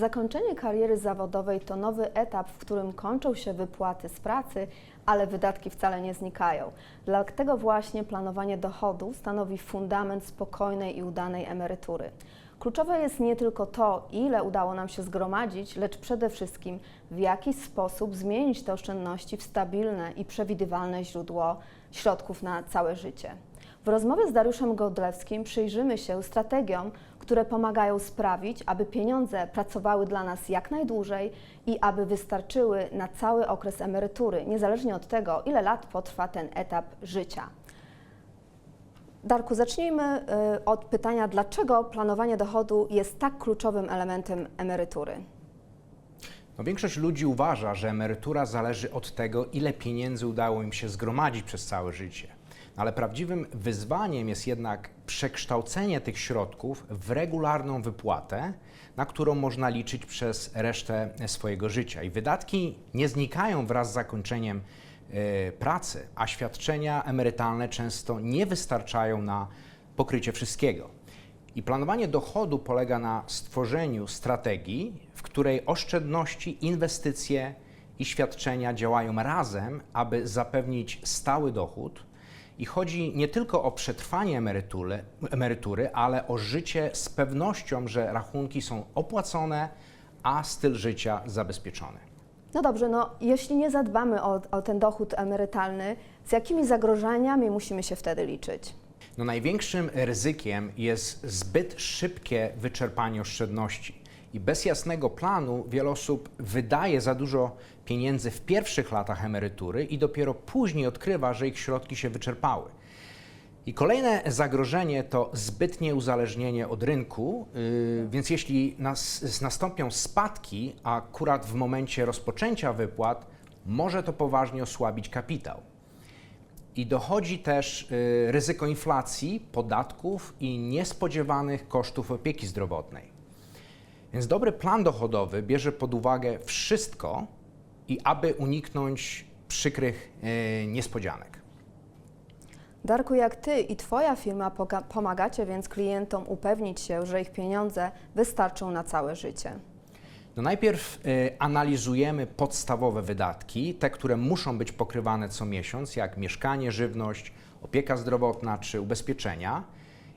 Zakończenie kariery zawodowej to nowy etap, w którym kończą się wypłaty z pracy, ale wydatki wcale nie znikają. Dlatego właśnie planowanie dochodu stanowi fundament spokojnej i udanej emerytury. Kluczowe jest nie tylko to, ile udało nam się zgromadzić, lecz przede wszystkim w jaki sposób zmienić te oszczędności w stabilne i przewidywalne źródło środków na całe życie. W rozmowie z Dariuszem Godlewskim przyjrzymy się strategiom, które pomagają sprawić, aby pieniądze pracowały dla nas jak najdłużej i aby wystarczyły na cały okres emerytury, niezależnie od tego, ile lat potrwa ten etap życia. Darku, zacznijmy y, od pytania, dlaczego planowanie dochodu jest tak kluczowym elementem emerytury? No, większość ludzi uważa, że emerytura zależy od tego, ile pieniędzy udało im się zgromadzić przez całe życie. Ale prawdziwym wyzwaniem jest jednak przekształcenie tych środków w regularną wypłatę, na którą można liczyć przez resztę swojego życia. I wydatki nie znikają wraz z zakończeniem e, pracy, a świadczenia emerytalne często nie wystarczają na pokrycie wszystkiego. I planowanie dochodu polega na stworzeniu strategii, w której oszczędności, inwestycje i świadczenia działają razem, aby zapewnić stały dochód. I chodzi nie tylko o przetrwanie emerytury, emerytury, ale o życie z pewnością, że rachunki są opłacone, a styl życia zabezpieczony. No dobrze, no jeśli nie zadbamy o, o ten dochód emerytalny, z jakimi zagrożeniami musimy się wtedy liczyć? No największym ryzykiem jest zbyt szybkie wyczerpanie oszczędności. I bez jasnego planu wiele osób wydaje za dużo pieniędzy w pierwszych latach emerytury i dopiero później odkrywa, że ich środki się wyczerpały. I kolejne zagrożenie to zbytnie uzależnienie od rynku, yy, więc jeśli nas, nastąpią spadki, akurat w momencie rozpoczęcia wypłat, może to poważnie osłabić kapitał. I dochodzi też y, ryzyko inflacji, podatków i niespodziewanych kosztów opieki zdrowotnej. Więc dobry plan dochodowy bierze pod uwagę wszystko i aby uniknąć przykrych y, niespodzianek. Darku, jak Ty i Twoja firma pomagacie więc klientom upewnić się, że ich pieniądze wystarczą na całe życie? No najpierw y, analizujemy podstawowe wydatki, te, które muszą być pokrywane co miesiąc, jak mieszkanie, żywność, opieka zdrowotna czy ubezpieczenia.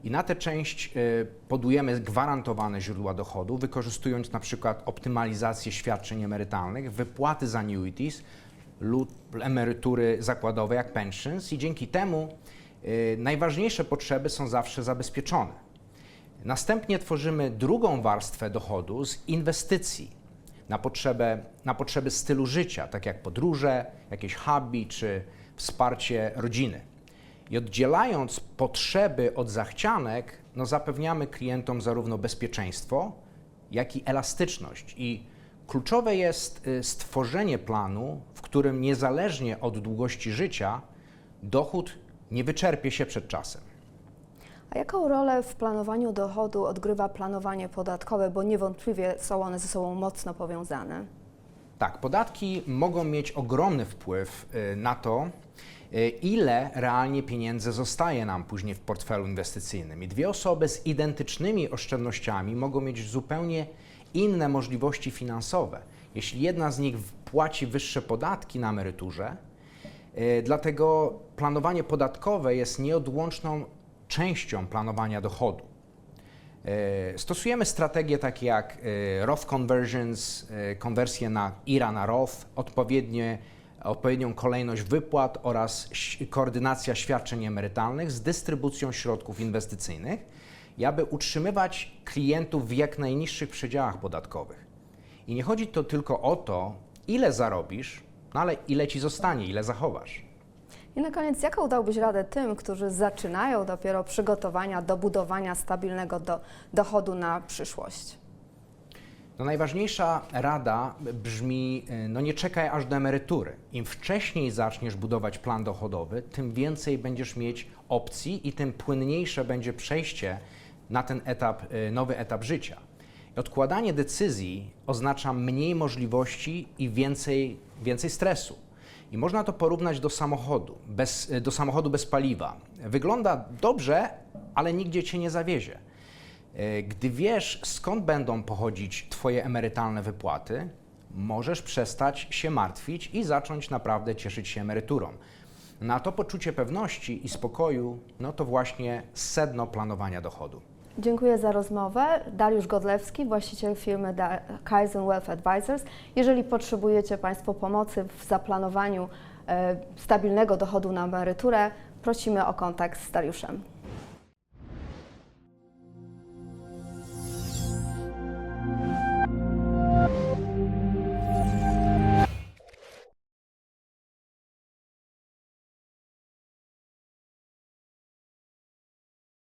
I na tę część y, podujemy gwarantowane źródła dochodu, wykorzystując na przykład optymalizację świadczeń emerytalnych, wypłaty z annuities lub emerytury zakładowe jak pensions i dzięki temu y, najważniejsze potrzeby są zawsze zabezpieczone. Następnie tworzymy drugą warstwę dochodu z inwestycji na, potrzebę, na potrzeby stylu życia, tak jak podróże, jakieś hobby czy wsparcie rodziny. I oddzielając potrzeby od zachcianek, no zapewniamy klientom zarówno bezpieczeństwo, jak i elastyczność. I kluczowe jest y, stworzenie planu, w którym niezależnie od długości życia dochód nie wyczerpie się przed czasem. A jaką rolę w planowaniu dochodu odgrywa planowanie podatkowe, bo niewątpliwie są one ze sobą mocno powiązane? Tak, podatki mogą mieć ogromny wpływ y, na to, y, ile realnie pieniędzy zostaje nam później w portfelu inwestycyjnym. I dwie osoby z identycznymi oszczędnościami mogą mieć zupełnie inne możliwości finansowe. Jeśli jedna z nich płaci wyższe podatki na emeryturze, y, dlatego planowanie podatkowe jest nieodłączną częścią planowania dochodu. E, Stosujemy strategie takie jak e, Roth Conversions, e, konwersję na IRA na Roth, odpowiednie, odpowiednią kolejność wypłat oraz koordynacja świadczeń emerytalnych z dystrybucją środków inwestycyjnych, aby utrzymywać klientów w jak najniższych przedziałach podatkowych. I nie chodzi to tylko o to, ile zarobisz, no ale ile ci zostanie, ile zachowasz. I na koniec, jaką dałbyś radę tym, którzy zaczynają dopiero przygotowania do budowania stabilnego do, dochodu na przyszłość? No najważniejsza rada brzmi, y, no nie czekaj aż do emerytury. Im wcześniej zaczniesz budować plan dochodowy, tym więcej będziesz mieć opcji i tym płynniejsze będzie przejście na ten etap, y, nowy etap życia. I Odkładanie decyzji oznacza mniej możliwości i więcej, więcej stresu. I można to porównać do samochodu, bez, do samochodu bez paliwa. Wygląda dobrze, ale nigdzie cię nie zawiezie. E, Gdy wiesz, skąd będą pochodzić Twoje emerytalne wypłaty, możesz przestać się martwić i zacząć naprawdę cieszyć się emeryturą. Na to poczucie pewności i spokoju, no to właśnie sedno planowania dochodu. Dziękuję za rozmowę. Dariusz Godlewski, właściciel firmy Kaizen Wealth Advisors. Jeżeli potrzebujecie Państwo pomocy w zaplanowaniu e, stabilnego dochodu na emeryturę, prosimy o kontakt z Dariuszem.